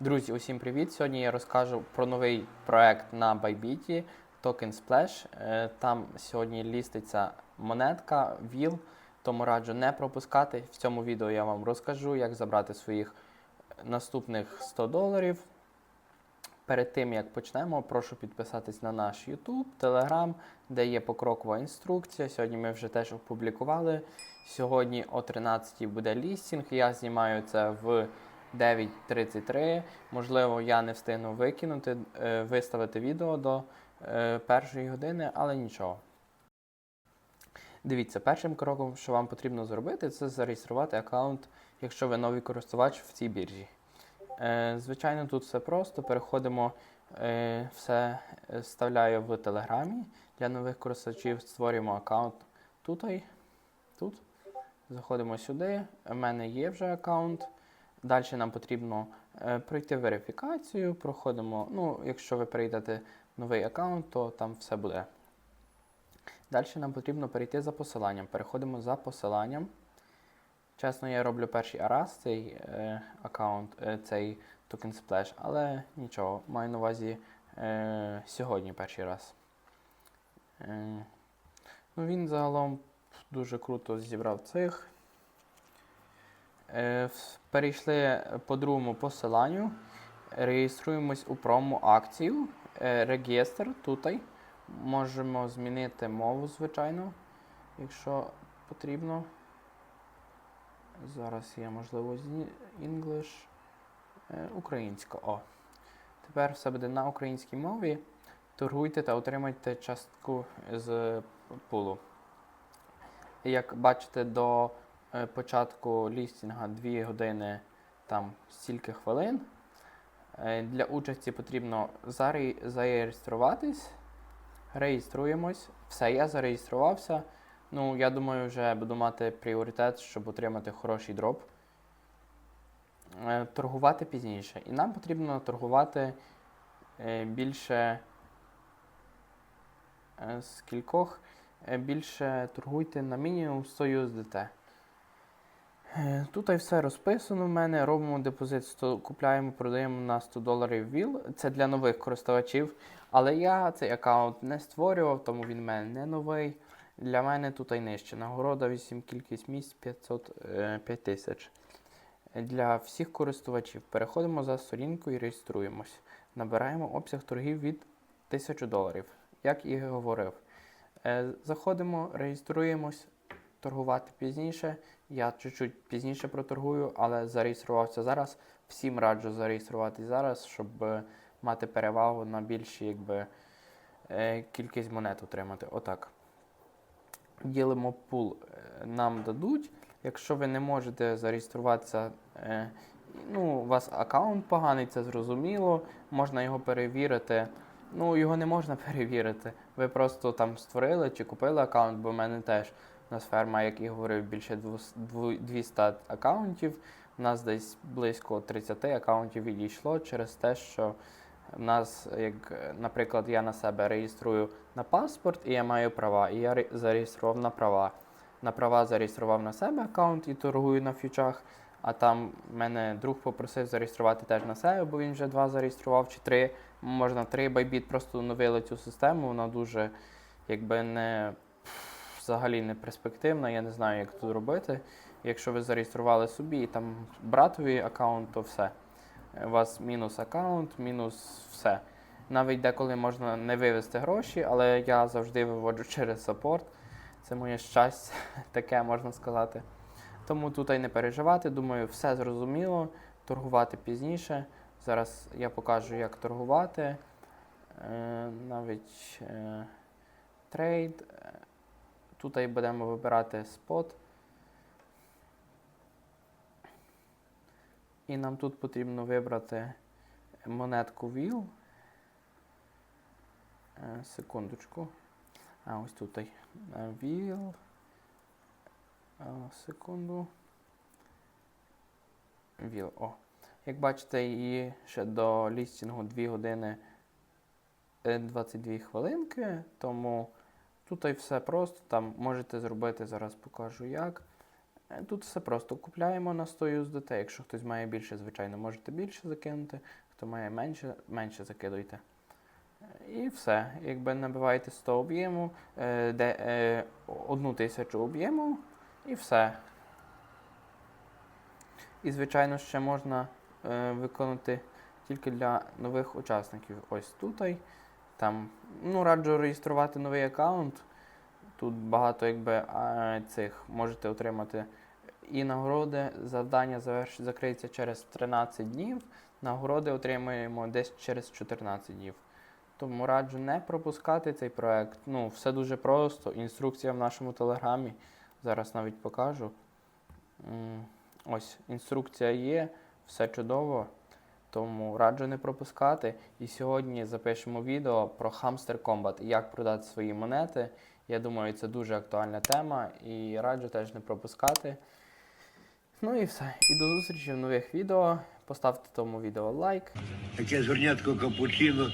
Друзі, усім привіт! Сьогодні я розкажу про новий проект на Bybit Token Splash. Е, Там сьогодні ліститься монетка VIL, тому раджу не пропускати. В цьому відео я вам розкажу, як забрати своїх наступних 100 доларів. Перед тим як почнемо, прошу підписатись на наш YouTube, Telegram, де є покрокова інструкція. Сьогодні ми вже теж опублікували. Сьогодні о 13 буде лістінг. Я знімаю це в 9.33. Можливо, я не встигну викинути, е, виставити відео до е, першої години, але нічого. Дивіться, першим кроком, що вам потрібно зробити, це зареєструвати аккаунт, якщо ви новий користувач в цій біржі. Е, Звичайно, тут все просто. Переходимо, все вставляю в Телеграмі. Для нових користувачів створюємо аккаунт тут. тут. Заходимо сюди. У мене є вже аккаунт. Далі нам потрібно е, пройти верифікацію. Проходимо, ну, якщо ви перейдете в новий аккаунт, то там все буде. Далі нам потрібно перейти за посиланням. Переходимо за посиланням. Чесно, я роблю перший раз цей е, аккаунт, е, цей Token Splash, але нічого, маю на увазі е, сьогодні перший раз. Е, ну, він загалом дуже круто зібрав цих. Е, перейшли по другому посиланню. Реєструємось у промо-акцію. Е, Регістр тут. Можемо змінити мову, звичайно, якщо потрібно. Зараз є можливо English. Е, Українська. О. Тепер все буде на українській мові. Торгуйте та отримайте частку з пулу. Як бачите, до початку лістінга 2 години там стільки хвилин. Е, Для участі потрібно заре- зареєструватись. Реєструємось. Все, я зареєструвався. Ну, я думаю, вже буду мати пріоритет, щоб отримати хороший дроп. Е, Торгувати пізніше. І нам потрібно торгувати е, більше е, з кількох. Е, Більше торгуйте на мінімум 100 USDT. Е, Тут і все розписано в мене. Робимо депозит 100, купляємо, продаємо на 100 доларів VIL. Це для нових користувачів. Але я цей аккаунт не створював, тому він в мене не новий. Для мене тут і нижче. Нагорода 8 кількість місць 500, е, 5000. Для всіх користувачів переходимо за сторінку і реєструємось. Набираємо обсяг торгів від 1000 доларів, як і говорив. Е, Заходимо, реєструємось, торгувати пізніше. Я чуть-чуть пізніше проторгую, але зареєструвався зараз. Всім раджу зареєструватись зараз, щоб е, мати перевагу на більші якби, е, кількість монет отримати. Отак. Ділимо пул, е, нам дадуть. Якщо ви не можете зареєструватися, ну, у вас аккаунт поганий, це зрозуміло, можна його перевірити. Ну, його не можна перевірити. Ви просто там створили чи купили аккаунт, бо в мене теж у нас ферма, як і говорив, більше 200 аккаунтів. У нас десь близько 30 аккаунтів відійшло через те, що в нас, як, наприклад, я на себе реєструю на паспорт і я маю права, і я зареєстрував на права. На права зареєстрував на себе аккаунт і торгую на фьючах. А там мене друг попросив зареєструвати теж на себе, бо він вже два зареєстрував чи три. Можна три. Bybit просто оновили цю систему. Вона дуже якби не взагалі не перспективна. Я не знаю, як тут робити. Якщо ви зареєстрували собі і там братовий аккаунт, то все. У вас мінус аккаунт, мінус все. Навіть деколи можна не вивести гроші, але я завжди виводжу через саппорт. Це моє щастя, таке можна сказати. Тому тут і не переживати. Думаю, все зрозуміло. Торгувати пізніше. Зараз я покажу, як торгувати. Е, навіть е, трейд. Тут будемо вибирати спот. І нам тут потрібно вибрати монетку VIL. Е, секундочку. А, ось тут. Е, VIL. Е, секунду. VIL. О. Як бачите, її ще до лістінгу 2 години е, 22 хвилинки, тому тут і все просто. Там можете зробити, зараз покажу як. Е, Тут все просто купляємо на 100 USDT. Якщо хтось має більше, звичайно, можете більше закинути. Хто має менше, менше закидуйте. Е, І все. Якби набиваєте 100 об'єму, е, де, е, одну тисячу об'єму, і все. І, звичайно, ще можна виконати тільки для нових учасників. Ось тут. Там, ну, раджу реєструвати новий аккаунт. Тут багато якби цих можете отримати і нагороди. Завдання заверш... закриється через 13 днів. Нагороди отримуємо десь через 14 днів. Тому раджу не пропускати цей проект. Ну, все дуже просто. Інструкція в нашому телеграмі. Зараз навіть покажу. Ось інструкція є, все чудово. Тому раджу не пропускати. І сьогодні запишемо відео про Hamster Combat, як продати свої монети. Я думаю, це дуже актуальна тема і раджу теж не пропускати. Ну і все. І до зустрічі в нових відео. Поставте тому відео лайк. Таке звернятко капучино.